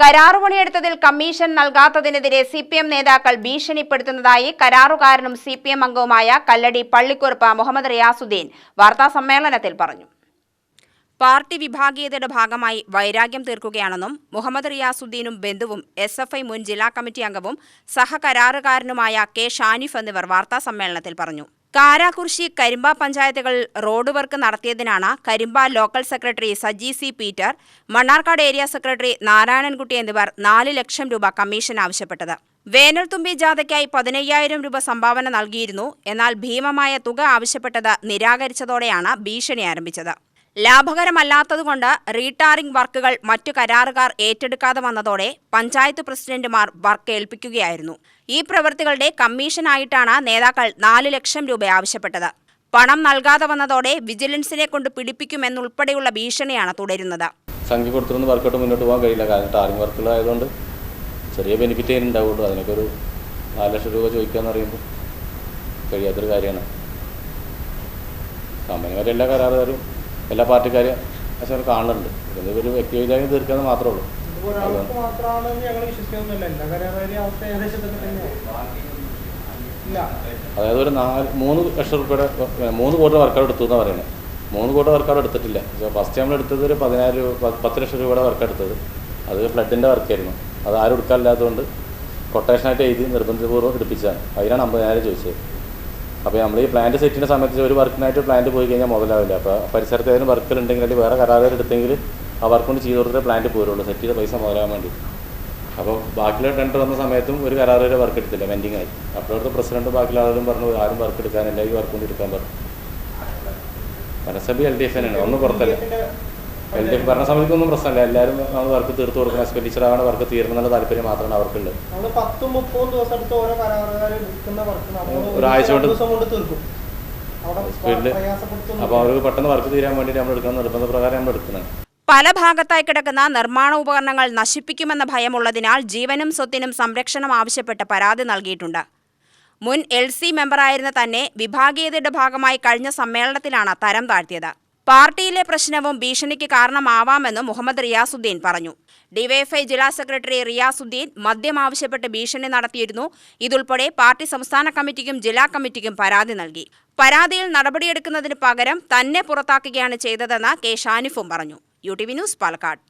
കരാറുപണിയെടുത്തതിൽ commission നൽകാത്തതിനെതിരെ C P M നേതാക്കൾ ഭീഷണിപ്പെടുത്തുന്നതായി കരാറുകാരനും സി പി എം അംഗവുമായ കല്ലടി പള്ളിക്കുറുപ്പ് മുഹമ്മദ് റിയാസുദ്ദീൻ വാർത്താസമ്മേളനത്തിൽ പറഞ്ഞു. പാർട്ടി വിഭാഗീയതയുടെ ഭാഗമായി വൈരാഗ്യം തീർക്കുകയാണെന്നും മുഹമ്മദ് റിയാസുദ്ദീനും ബന്ധുവും എസ് എഫ് ഐ മുൻ ജില്ലാ കമ്മിറ്റി അംഗവും സഹകരാറുകാരനുമായ കെ ഷാനിഫ് എന്നിവർ വാർത്താസമ്മേളനത്തിൽ പറഞ്ഞു. കാരാകുർശി കരിമ്പ പഞ്ചായത്തുകളിൽ road work നടത്തിയതിനാണ് Karimba local secretary Saji C Peter Mannarkkad area secretary Narayanankutty എന്നിവർ നാല് ലക്ഷം രൂപ കമ്മീഷൻ ആവശ്യപ്പെട്ടത്. വേനൽത്തുമ്പി ജാഥയ്ക്കായി പതിനയ്യായിരം രൂപ സംഭാവന നൽകിയിരുന്നു. എന്നാൽ ഭീമമായ തുക ആവശ്യപ്പെട്ടത് നിരാകരിച്ചതോടെയാണ് ഭീഷണി ആരംഭിച്ചത്. ലാഭകരമല്ലാത്തതുകൊണ്ട് റീടാറിംഗ് വർക്കുകൾ മറ്റു കരാറുകാർ ഏറ്റെടുക്കാതെ വന്നതോടെ പഞ്ചായത്ത് പ്രസിഡന്റുമാർ വർക്ക് ഏൽപ്പിക്കുകയായിരുന്നു. ഈ പ്രവൃത്തികളുടെ കമ്മീഷനായിട്ടാണ് നേതാക്കൾ നാല് ലക്ഷം രൂപ ആവശ്യപ്പെട്ടത്. പണം നൽകാതെ വന്നതോടെ വിജിലൻസിനെ കൊണ്ട് പിടിപ്പിക്കുമെന്നുൾപ്പെടെയുള്ള ഭീഷണിയാണ് തുടരുന്നത്. സംഖ്യ കൊടുത്തിരുന്ന് മുന്നോട്ട് പോകാൻ കഴിയില്ല. കാരണം ടാറിംഗ് വർക്കുകളായതുകൊണ്ട് ചെറിയ ബെനിഫിറ്റ് ഉണ്ടാവുള്ളൂ. അതിനൊക്കെ ഒരു നാല് ലക്ഷം രൂപ ചോദിക്കുക എന്ന് പറയുമ്പോൾ കഴിയാത്തൊരു കാര്യമാണ്. കമ്പനിമാരെ എല്ലാ കരാറുകാരും എല്ലാ പാർട്ടിക്കാരും അച്ഛൻ കാണുന്നുണ്ട്. ഇത് ഒരു വിചാരം തീർക്കാന്ന് മാത്രമേ ഉള്ളൂ. അതായത് ഒരു നാല് മൂന്ന് ലക്ഷം രൂപയുടെ ഏ, മൂന്ന് കോടി വർക്കൗട്ട് എടുത്തു എന്നാണ് പറയുന്നത് മൂന്ന് കോടി വർക്കൗട്ട് എടുത്തിട്ടില്ല. ഫസ്റ്റ് നമ്മൾ എടുത്തത് ഒരു പതിനായിരം രൂപ പത്ത് ലക്ഷം രൂപയുടെ വർക്ക് എടുത്തത്. അത് ഫ്ലഡിന്റെ വർക്കായിരുന്നു. അത് ആരും എടുക്കാനില്ലാത്തതുകൊണ്ട് കൊട്ടേഷനായിട്ട് എഴുതി നിർബന്ധപൂർവം എടുപ്പിച്ചതാണ്. അതിനാണ് അമ്പതിനായിരം ചോദിച്ചത്. അപ്പോൾ നമ്മൾ ഈ പ്ലാന്റ് സെറ്റിന്റെ സമയത്ത് ഒരു വർക്കിനായിട്ട് പ്ലാന്റ് പോയി കഴിഞ്ഞാൽ മുതലാവില്ല. അപ്പോൾ പരിസരത്ത് ഏതെങ്കിലും വർക്കുകൾ ഉണ്ടെങ്കിൽ അല്ലെങ്കിൽ വേറെ കരാറുകൾ എടുത്തെങ്കിൽ ആ വർക്ക് കൊണ്ട് ചെയ്ത് കൊടുത്തിട്ട് പ്ലാന്റ് പോരുള്ളൂ. സെറ്റ് ചെയ്ത പൈസ മുതലാകാൻ വേണ്ടി. അപ്പോൾ ബാക്കിയുള്ള ടെൻഡർ വന്ന സമയത്തും ഒരു കരാറുകാരെ വർക്ക് എടുത്തില്ല പെൻഡിങ് ആയി. അപ്പോൾ അവിടുത്തെ പ്രസിഡന്റ് ബാക്കിയുള്ള ആളുകളും പറഞ്ഞു ആരും വർക്ക് എടുക്കാനില്ല ഈ വർക്ക് കൊണ്ട് എടുക്കാൻ പറഞ്ഞു. ഭരണസഭ എൽ ഡി എഫ് തന്നെയാണ് ഒന്ന് പുറത്തല്ല. എൽ ഡി എഫ് ഭരണസമിതിക്കൊന്നും പ്രശ്നമില്ല. എല്ലാവരും നമ്മൾ വർക്ക് തീർത്ത് കൊടുക്കണം. എക്സ്പെൻഡിച്ചർ ആവണ വർക്ക് തീർന്നുള്ള എന്നുള്ള താല്പര്യം മാത്രമാണ് അവർക്കുള്ളത്. ഒരാഴ്ച കൊണ്ട് ദിവസം കൊണ്ട് തീർക്കും. അവിടെ സ്പീഡിൽ പ്രയാസപ്പെടുത്തുന്നു അപ്പോൾ അവർക്ക് പെട്ടെന്ന് വർക്ക് തീരാൻ വേണ്ടി നമ്മൾ എടുക്കുന്ന നിർബന്ധ പ്രകാരം നമ്മൾ എടുക്കുന്നത്. പല ഭാഗത്തായി കിടക്കുന്ന നിർമ്മാണ ഉപകരണങ്ങൾ നശിപ്പിക്കുമെന്ന ഭയമുള്ളതിനാൽ ജീവനും സ്വത്തിനും സംരക്ഷണം ആവശ്യപ്പെട്ട് പരാതി നൽകിയിട്ടുണ്ട്. മുൻ എൽ സി മെമ്പറായിരുന്ന തന്നെ വിഭാഗീയതയുടെ ഭാഗമായി കഴിഞ്ഞ സമ്മേളനത്തിലാണ് തരം താഴ്ത്തിയത്. പാർട്ടിയിലെ പ്രശ്നവും ഭീഷണിക്ക് കാരണമാവാമെന്നും മുഹമ്മദ് റിയാസുദ്ദീൻ പറഞ്ഞു. ഡിവൈഎഫ്ഐ ജില്ലാ സെക്രട്ടറി റിയാസുദ്ദീൻ മദ്യം ആവശ്യപ്പെട്ട് ഭീഷണി നടത്തിയിരുന്നു. ഇതുൾപ്പെടെ പാർട്ടി സംസ്ഥാന കമ്മിറ്റിക്കും ജില്ലാ കമ്മിറ്റിക്കും പരാതി നൽകി. പരാതിയിൽ നടപടിയെടുക്കുന്നതിന് പകരം തന്നെ പുറത്താക്കുകയാണ് ചെയ്തതെന്ന് കെ ഷാനിഫും പറഞ്ഞു. U T V news Palakkad.